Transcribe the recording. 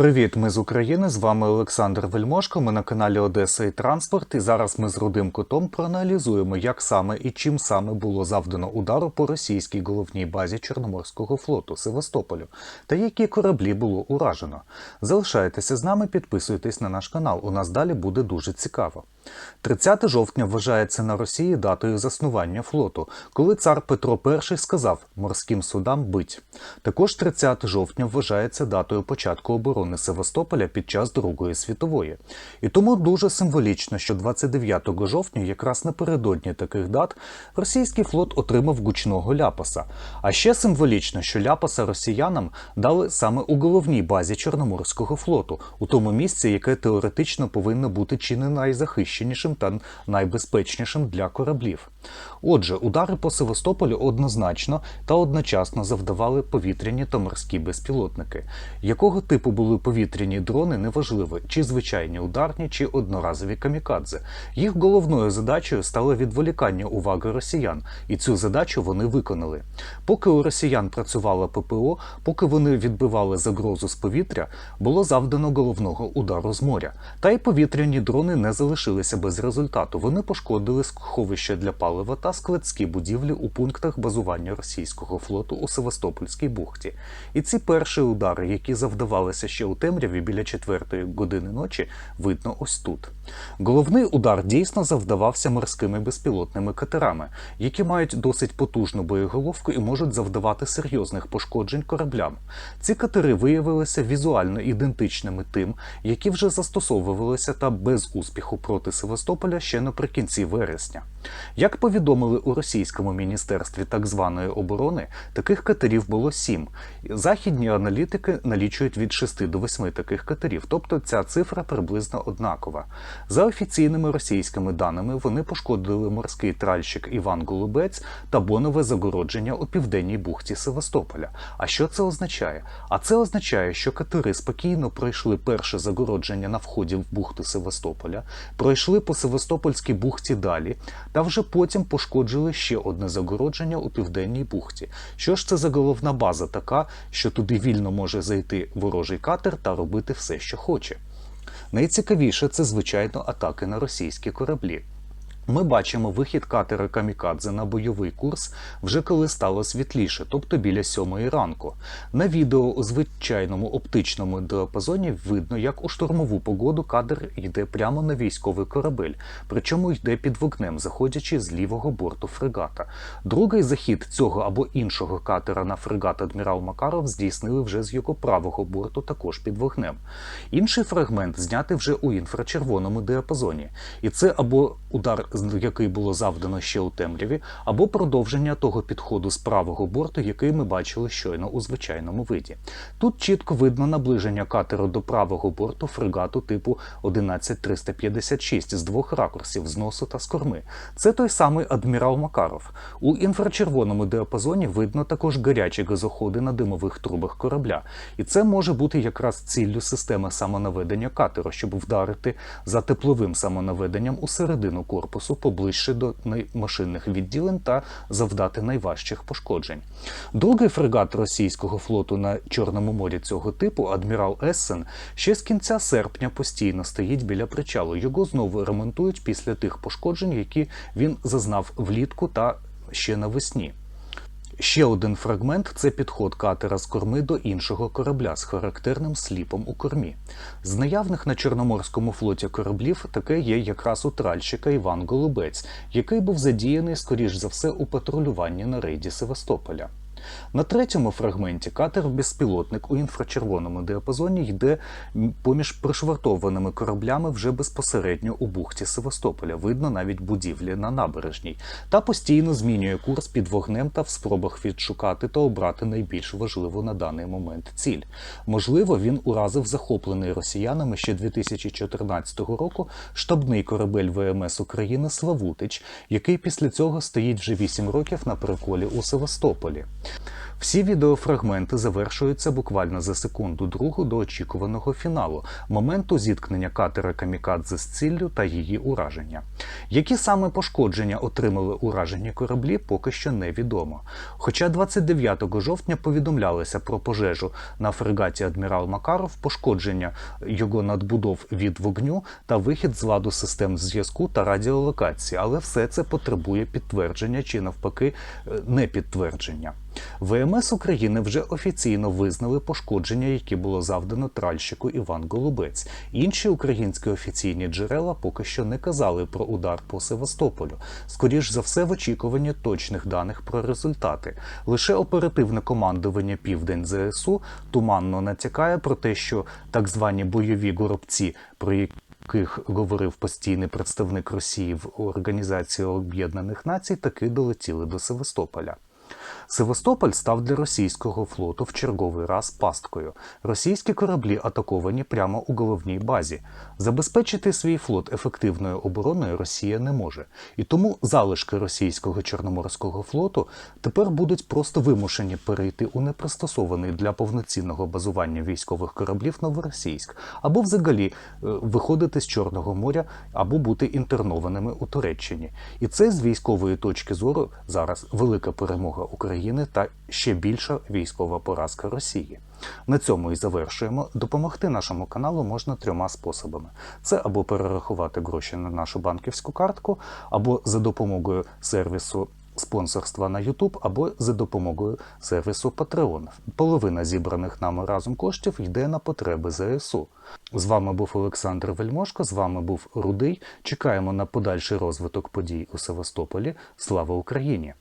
Привіт, ми з України. З вами Олександр Вельмошко. Ми на каналі Одеса і Транспорт. І зараз ми з Рудим Котом проаналізуємо, як саме і чим саме було завдано удару по російській головній базі Чорноморського флоту Севастополю та які кораблі було уражено. Залишайтеся з нами, підписуйтесь на наш канал. У нас далі буде дуже цікаво. 30 жовтня вважається на Росії датою заснування флоту, коли цар Петро І сказав морським судам бить. Також 30 жовтня вважається датою початку оборони Севастополя під час Другої світової. І тому дуже символічно, що 29 жовтня, якраз напередодні таких дат, російський флот отримав гучного ляпаса. А ще символічно, що ляпаса росіянам дали саме у головній базі Чорноморського флоту, у тому місці, яке теоретично повинно бути чи не найзахищенішим та найбезпечнішим для кораблів. Отже, удари по Севастополю однозначно та одночасно завдавали повітряні та морські безпілотники. Якого типу були повітряні дрони, неважливо, чи звичайні ударні, чи одноразові камікадзе. Їх головною задачею стало відволікання уваги росіян, і цю задачу вони виконали. Поки у росіян працювала ППО, поки вони відбивали загрозу з повітря, було завдано головного удару з моря. Та й повітряні дрони не залишилися без результату. Вони пошкодили сховища для палива та складські будівлі у пунктах базування російського флоту у Севастопольській бухті. І ці перші удари, які завдавалися ще у темряві біля четвертої години ночі, видно ось тут. Головний удар дійсно завдавався морськими безпілотними катерами, які мають досить потужну боєголовку і можуть завдавати серйозних пошкоджень кораблям. Ці катери виявилися візуально ідентичними тим, які вже застосовувалися та без успіху проти Севастополя ще наприкінці вересня. Як повідомили у російському міністерстві так званої оборони, таких катерів було сім. Західні аналітики налічують від 6 до 8 таких катерів, тобто ця цифра приблизно однакова. За офіційними російськими даними, вони пошкодили морський тральщик Іван Голубець та бонове загородження у південній бухті Севастополя. А що це означає? А це означає, що катери спокійно пройшли перше загородження на вході в бухту Севастополя, пройшли по Севастопольській бухті далі, та вже потім пошкоджили ще одне загородження у південній бухті. Що ж це за головна база така, що туди вільно може зайти ворожий катер та робити все, що хоче? Найцікавіше це, звичайно, атаки на російські кораблі. Ми бачимо вихід катера Камікадзе на бойовий курс вже коли стало світліше, тобто біля сьомої ранку. На відео у звичайному оптичному діапазоні видно, як у штурмову погоду кадр йде прямо на військовий корабель, причому йде під вогнем, заходячи з лівого борту фрегата. Другий захід цього або іншого катера на фрегат адмірал Макаров здійснили вже з його правого борту, також під вогнем. Інший фрагмент знятий вже у інфрачервоному діапазоні, і це або удар який було завдано ще у темряві, або продовження того підходу з правого борту, який ми бачили щойно у звичайному виді. Тут чітко видно наближення катеру до правого борту фрегату типу 11356 з двох ракурсів з носу та з корми. Це той самий адмірал Макаров. У інфрачервоному діапазоні видно також гарячі газоходи на димових трубах корабля, і це може бути якраз ціллю системи самонаведення катеру, щоб вдарити за тепловим самонаведенням у середину корпусу поближче до машинних відділень та завдати найважчих пошкоджень. Другий фрегат російського флоту на Чорному морі цього типу, адмірал Ессен, ще з кінця серпня постійно стоїть біля причалу. Його знову ремонтують після тих пошкоджень, які він зазнав влітку та ще навесні. Ще один фрагмент це підход катера з корми до іншого корабля з характерним сліпом у кормі. З наявних на Чорноморському флоті кораблів таке є якраз у тральщика Іван Голубець, який був задіяний, скоріш за все, у патрулюванні на рейді Севастополя. На третьому фрагменті катер безпілотник у інфрачервоному діапазоні йде поміж пришвартованими кораблями вже безпосередньо у бухті Севастополя. Видно навіть будівлі на набережній, та постійно змінює курс під вогнем та в спробах відшукати та обрати найбільш важливу на даний момент ціль. Можливо, він уразив захоплений росіянами ще 2014 року штабний корабель ВМС України Славутич, який після цього стоїть вже 8 років на приколі у Севастополі. Всі відеофрагменти завершуються буквально за секунду другу до очікуваного фіналу, моменту зіткнення катера Камікадзе з ціллю та її ураження. Які саме пошкодження отримали уражені кораблі, поки що невідомо. Хоча 29 жовтня повідомлялося про пожежу на фрегаті Адмірал Макаров, пошкодження його надбудов від вогню та вихід з ладу систем зв'язку та радіолокації, але все це потребує підтвердження чи навпаки е, не підтвердження. ВМС України вже офіційно визнали пошкодження, які було завдано тральщику Іван Голубець. Інші українські офіційні джерела поки що не казали про удар по Севастополю. Скоріш за все, в очікуванні точних даних про результати. Лише оперативне командування Південь ЗСУ туманно натякає про те, що так звані бойові горобці, про яких говорив постійний представник Росії в Організації Об'єднаних Націй, таки долетіли до Севастополя. Севастополь став для російського флоту в черговий раз пасткою. Російські кораблі атаковані прямо у головній базі. Забезпечити свій флот ефективною обороною Росія не може. І тому залишки російського чорноморського флоту тепер будуть просто вимушені перейти у непристосований для повноцінного базування військових кораблів Новоросійськ, або взагалі е, виходити з Чорного моря, або бути інтернованими у Туреччині. І це з військової точки зору зараз велика перемога України та ще більша військова поразка Росії. На цьому і завершуємо. Допомогти нашому каналу можна трьома способами: це або перерахувати гроші на нашу банківську картку, або за допомогою сервісу. Спонсорства на YouTube або за допомогою сервісу Patreon. Половина зібраних нами разом коштів йде на потреби ЗСУ. З вами був Олександр Вельмошко, з вами був Рудий. Чекаємо на подальший розвиток подій у Севастополі. Слава Україні!